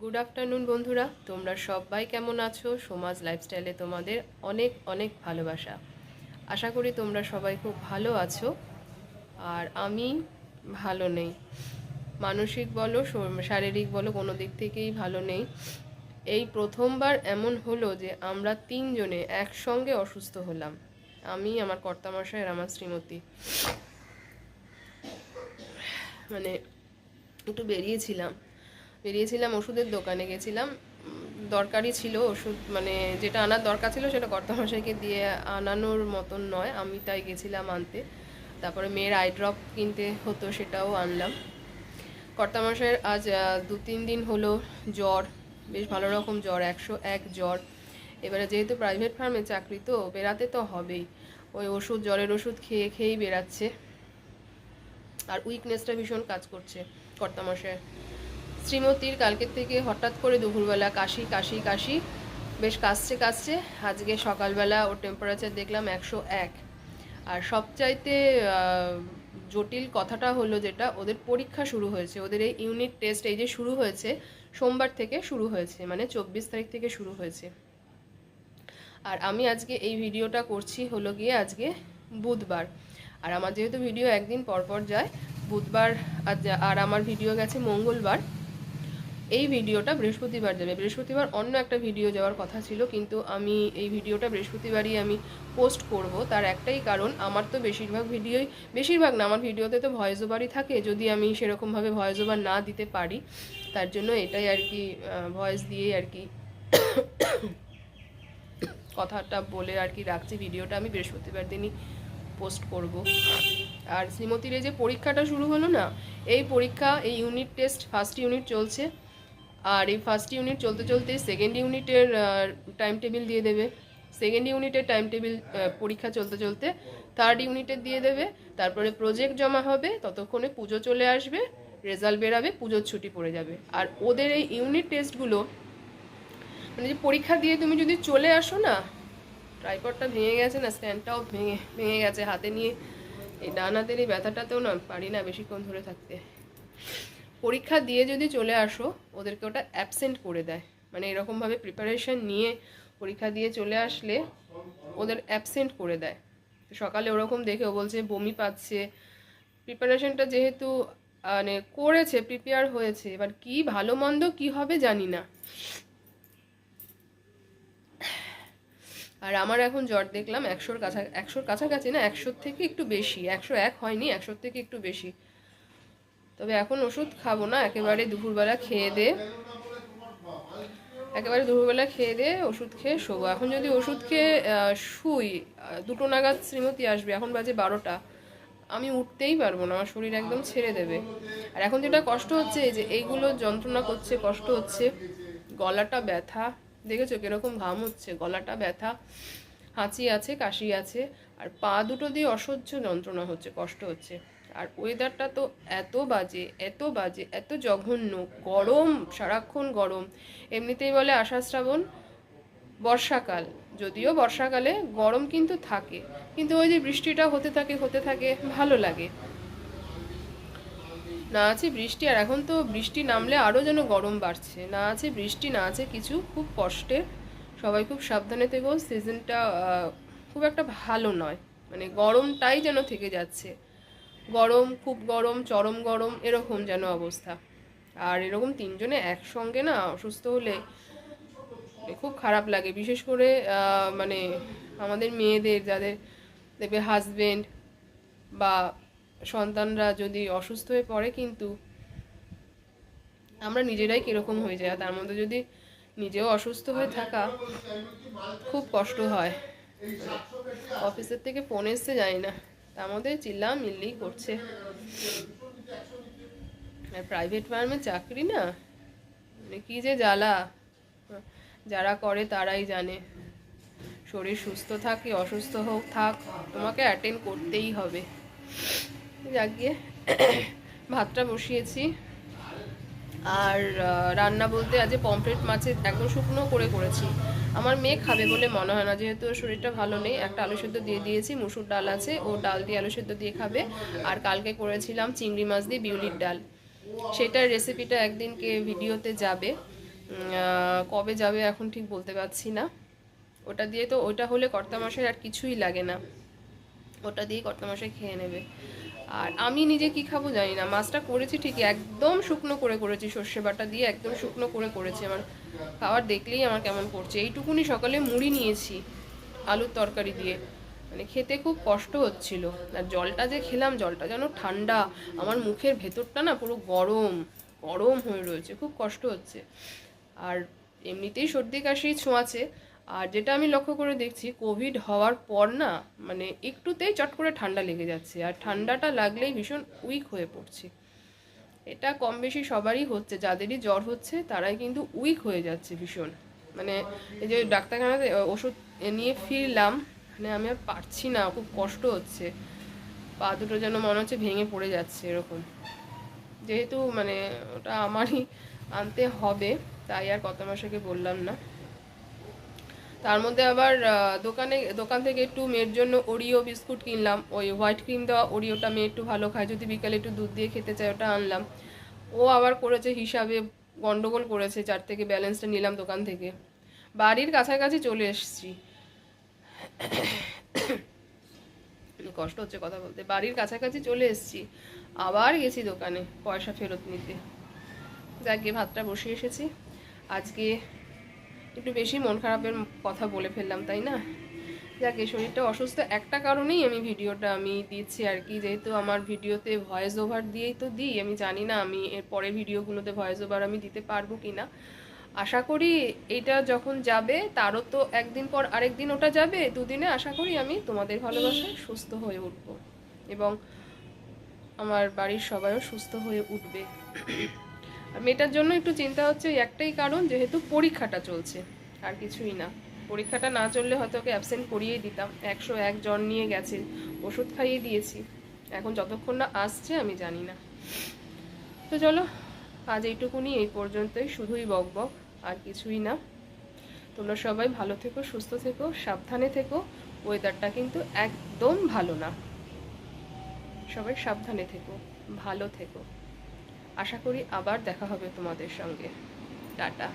Good afternoon বন্ধুরা। তোমরা সবাই কেমন আছো? সমাজ লাইফস্টাইলে তোমাদের অনেক অনেক ভালোবাসা। আশা করি তোমরা সবাই খুব ভালো আছো। আর আমি ভালো নেই। মানসিক বলো শারীরিক বলো, কোনো দিক থেকেই ভালো নেই। এই প্রথমবার এমন হলো যে আমরা তিনজনে একসঙ্গে অসুস্থ হলাম। আমি, আমার কর্তামশাই আর আমার শ্রীমতী। মানে একটু বেরিয়েছিলাম। বেরিয়েছিলাম ওষুধের দোকানে গেছিলাম। উম, দরকারি ছিল ওষুধ মানে যেটা আনার দরকার ছিল সেটা কর্তামশাইকে দিয়ে আনানোর মতন নয় আমি তাই গেছিলাম আনতে। তারপরে মেয়ের আই ড্রপ কিনতে হতো সেটাও আনলাম। কর্তামশাইয়ের আজ দু তিন দিন হলো জ্বর বেশ ভালো রকম জ্বর একশো এক জ্বর। এবারে যেহেতু প্রাইভেট ফার্মে চাকরি তো বেরাতে তো হবেই। ওই ওষুধ জ্বরের ওষুধ খেয়ে খেয়েই বেরাচ্ছে আর উইকনেসটা ভীষণ কাজ করছে কর্তামশায় শ্রীমতীর কালকের থেকে হঠাৎ করে দুপুরবেলা কাশি কাশি কাশি, বেশ কাশছে কাশছে। আজকে সকালবেলা ওর টেম্পারেচার দেখলাম একশো এক। আর সবচাইতে জটিল কথাটা হলো যেটা, ওদের পরীক্ষা শুরু হয়েছে। ওদের এই ইউনিট টেস্ট এই যে শুরু হয়েছে, সোমবার থেকে শুরু হয়েছে মানে চব্বিশ তারিখ থেকে শুরু হয়েছে। আর আমি আজকে এই ভিডিওটা করছি হলো গিয়ে আজকে বুধবার। আর আমার যেহেতু ভিডিও একদিন পর পর যায়, বুধবার আর আমার ভিডিও গেছে মঙ্গলবার। এই ভিডিওটা বৃহস্পতিবার যাবে। বৃহস্পতিবার অন্য একটা ভিডিও যাওয়ার কথা ছিল, কিন্তু আমি এই ভিডিওটা বৃহস্পতিবারই আমি পোস্ট করব। তার একটাই কারণ, আমার তো বেশিরভাগ ভিডিওই, বেশিরভাগ না, আমার ভিডিওতে তো ভয়েস ওভারই থাকে। যদি আমি সেরকমভাবে ভয়েস ওভার না দিতে পারি, তার জন্য এটাই আর কি ভয়েস দিয়েই আর কি কথাটা বলে আর কি রাখছি। ভিডিওটা আমি বৃহস্পতিবার দিনই পোস্ট করব। আর শ্রীমতীর এই যে পরীক্ষাটা শুরু হলো না, এই পরীক্ষা, এই ইউনিট টেস্ট ফার্স্ট ইউনিট চলছে। আর এই ফার্স্ট ইউনিট চলতে চলতে সেকেন্ড ইউনিটের টাইম টেবিল দিয়ে দেবে। সেকেন্ড ইউনিটের টাইম টেবিল পরীক্ষা চলতে চলতে থার্ড ইউনিটের দিয়ে দেবে। তারপরে প্রজেক্ট জমা হবে, ততক্ষণে পুজো চলে আসবে রেজাল্ট বেরাবে, পুজোর ছুটি পড়ে যাবে। আর ওদের এই ইউনিট টেস্টগুলো মানে যে পরীক্ষা দিয়ে তুমি যদি চলে আসো না ট্রাইপডটা ভেঙে গেছে না স্ট্যান্ডটাও ভেঙে ভেঙে গেছে হাতে নিয়ে। এই ডান হাতের এই ব্যথাটাতেও না পারি না বেশিক্ষণ ধরে থাকতে। পরীক্ষা দিয়ে যদি চলে আসো, ওদেরকে ওটা অ্যাবসেন্ট করে দেয়। মানে এরকমভাবে প্রিপারেশন নিয়ে পরীক্ষা দিয়ে চলে আসলে ওদের অ্যাবসেন্ট করে দেয়। সকালে ওরকম দেখে ও বলছে, বমি পাচ্ছে। প্রিপারেশনটা যেহেতু মানে করেছে প্রিপেয়ার হয়েছে, এবার কি ভালো মন্দ, কী হবে জানি না। আর আমার এখন জ্বর দেখলাম, একশোর কাছা, একশোর কাছাকাছি না, একশোর থেকে একটু বেশি, একশো এক হয়নি, একশোর থেকে একটু বেশি। তবে এখন ওষুধ খাব না, একেবারে দুপুরবেলা খেয়ে দে। একেবারে দুপুরবেলা খেয়ে দে, ওষুধ খেয়ে শোবো। এখন যদি ওষুধ খেয়ে শুই দুটো নাগাদ শ্রীমতী আসবে, এখন বাজে বারোটা। আমি উঠতেই পারব না, আমার শরীর একদম ছেড়ে দেবে। আর এখন যেটা কষ্ট হচ্ছে, এই যে এইগুলো যন্ত্রণা করছে, কষ্ট হচ্ছে, গলাটা ব্যথা। দেখেছ কীরকম ঘাম হচ্ছে, গলাটা ব্যথা, হাঁচি আছে, কাশি আছে, আর পা দুটো দিয়ে অসহ্য যন্ত্রণা হচ্ছে, কষ্ট হচ্ছে। আর ওয়েদারটা তো এত বাজে এত বাজে, এত জঘন্য, গরম, সারাক্ষণ গরম। এমনিতেই বলে আষাঢ় শ্রাবণ বর্ষাকাল। যদিও বর্ষাকালে গরম কিন্তু থাকে, কিন্তু ওই যে বৃষ্টিটা হতে থাকে হতে থাকে, ভালো লাগে। না আছে বৃষ্টি, আর এখন তো বৃষ্টি নামলে আরও যেন গরম বাড়ছে। না আছে বৃষ্টি, না আছে কিছু, খুব কষ্টের। সবাই খুব সাবধানে থেকো সিজনটা খুব একটা ভালো নয়। মানে গরমটাই যেন থেকে যাচ্ছে। গরম, খুব গরম, চরম গরম, এরকম যেন অবস্থা। আর এরকম তিনজনে একসঙ্গে না অসুস্থ হলে খুব খারাপ লাগে। বিশেষ করে মানে আমাদের মেয়েদের, যাদের দেখবে হাজবেন্ড বা সন্তানরা যদি অসুস্থ হয়ে পড়ে কিন্তু আমরা নিজেরাই কীরকম হয়ে যায় তার মধ্যে যদি নিজেও অসুস্থ হয়ে থাকা খুব কষ্ট হয়। অফিসের থেকে ফোন এসছে, জানি না। তার মধ্যে চিল্লা মিল্লি করছে। আর প্রাইভেট ফার্মে চাকরি না? মানে কী যে জ্বালা। যারা করে তারাই জানে। শরীর সুস্থ থাকে, অসুস্থ হোক, থাক, তোমাকে অ্যাটেন্ড করতেই হবে। যাক গিয়ে ভাতটা বসিয়েছি। আর রান্না বলতে আজ পমফ্রেট মাছের একদম শুকনো করে করেছি। আমার মেয়ে খাবে বলে মনে হয় না, যেহেতু শরীরটা ভালো নেই। একটা আলু সেদ্ধ দিয়ে দিয়েছি, মুসুর ডাল আছে, ও ডাল দিয়ে আলু সেদ্ধ দিয়ে খাবে। আর কালকে করেছিলাম চিংড়ি মাছ দিয়ে বিউলির ডাল। সেটার রেসিপিটা একদিনকে ভিডিওতে যাবে। কবে যাবে এখন ঠিক বলতে পারছি না। ওটা দিয়ে তো, ওটা হলে কর্তামশাই আর কিছুই লাগে না। ওটা দিয়ে কর্তামশাই খেয়ে নেবে। আর আমি নিজে কি খাব জানি না। মাছটা করেছি ঠিকই, একদম শুকনো করে করেছি, সর্ষে বাটা দিয়ে একদম শুকনো করে করেছি আমার। খাবার দেখলেই আমার কেমন করছে। এইটুকুনি সকালে মুড়ি নিয়েছি, আলুর তরকারি দিয়ে। মানে খেতে খুব কষ্ট হচ্ছিল। আর জলটা যে খেলাম, জলটা যেন ঠান্ডা। আমার মুখের ভেতরটা না পুরো গরম গরম হয়ে রয়েছে, খুব কষ্ট হচ্ছে। আর এমনিতেই সর্দি কাশি ছোঁয়াছে। আর যেটা আমি লক্ষ্য করে দেখছি কোভিড হওয়ার পর না মানে একটুতেই চট করে ঠান্ডা লেগে যাচ্ছে। আর ঠান্ডাটা লাগলেই ভীষণ উইক হয়ে পড়ছে। এটা কম বেশি সবারই হচ্ছে, যাদেরই জ্বর হচ্ছে, তারাই কিন্তু উইক হয়ে যাচ্ছে ভীষণ। মানে এই যে ডাক্তারখানাতে ওষুধ নিয়ে ফিরলাম মানে আমি আর পারছি না, খুব কষ্ট হচ্ছে। পা দুটো যেন মনে হচ্ছে ভেঙে পড়ে যাচ্ছে এরকম। যেহেতু মানে ওটা আমারই আনতে হবে, তাই আর কত মাসেকে বললাম না। তার মধ্যে আবার দোকানে, দোকান থেকে একটু মেয়ের জন্য ওরিও বিস্কুট কিনলাম। ওই হোয়াইট ক্রিম দেওয়া ওরিওটা মেয়ে একটু ভালো খায়। যদি বিকালে একটু দুধ দিয়ে খেতে চায়, ওটা আনলাম। ও আবার করেছে হিসাবে, গন্ডগোল করেছে চার থেকে ব্যালেন্সটা নিলাম দোকান থেকে। বাড়ির কাছাকাছি চলে এসেছি। কষ্ট হচ্ছে কথা বলতে। বাড়ির কাছাকাছি চলে এসেছি। আবার গেছি দোকানে, পয়সা ফেরত নিতে। যাকে ভাতটা বসিয়ে এসেছি। আজকে একটু বেশি মন খারাপের কথা বলে ফেললাম, তাই না? যাকে শরীরটা অসুস্থ একটা কারণেই আমি ভিডিওটা, আমি দিচ্ছি আর কি। যেহেতু আমার ভিডিওতে ভয়েস ওভার দিয়েই তো দিই, আমি জানি না আমি এর পরের ভিডিওগুলোতে ভয়েস ওভার আমি দিতে পারব কি না। আশা করি এটা যখন যাবে, তারও তো একদিন পর আরেকদিন ওটা যাবে, দুদিনে আশা করি আমি তোমাদের ভালোবাসায় সুস্থ হয়ে উঠবো। এবং আমার বাড়ির সবাইও সুস্থ হয়ে উঠবে। মেয়েটার জন্য একটু চিন্তা হচ্ছে, ওই একটাই কারণ যেহেতু পরীক্ষাটা চলছে, আর কিছুই না। পরীক্ষাটা না চললে হয়তো ওকে অ্যাবসেন্ট করিয়েই দিতাম। একশো এক জন নিয়ে গেছে, ওষুধ খাইয়ে দিয়েছি। এখন যতক্ষণ না আসছে আমি জানি না। তো চলো, আজ এইটুকুনি, এই পর্যন্তই। শুধুই বক বক, আর কিছুই না। তোমরা সবাই ভালো থেকো, সুস্থ থেকো, সাবধানে থেকো। ওয়েদারটা কিন্তু একদম ভালো না। সবাই সাবধানে থেকো, ভালো থেকো। আশা করি আবার দেখা হবে তোমাদের সঙ্গে। টাটা।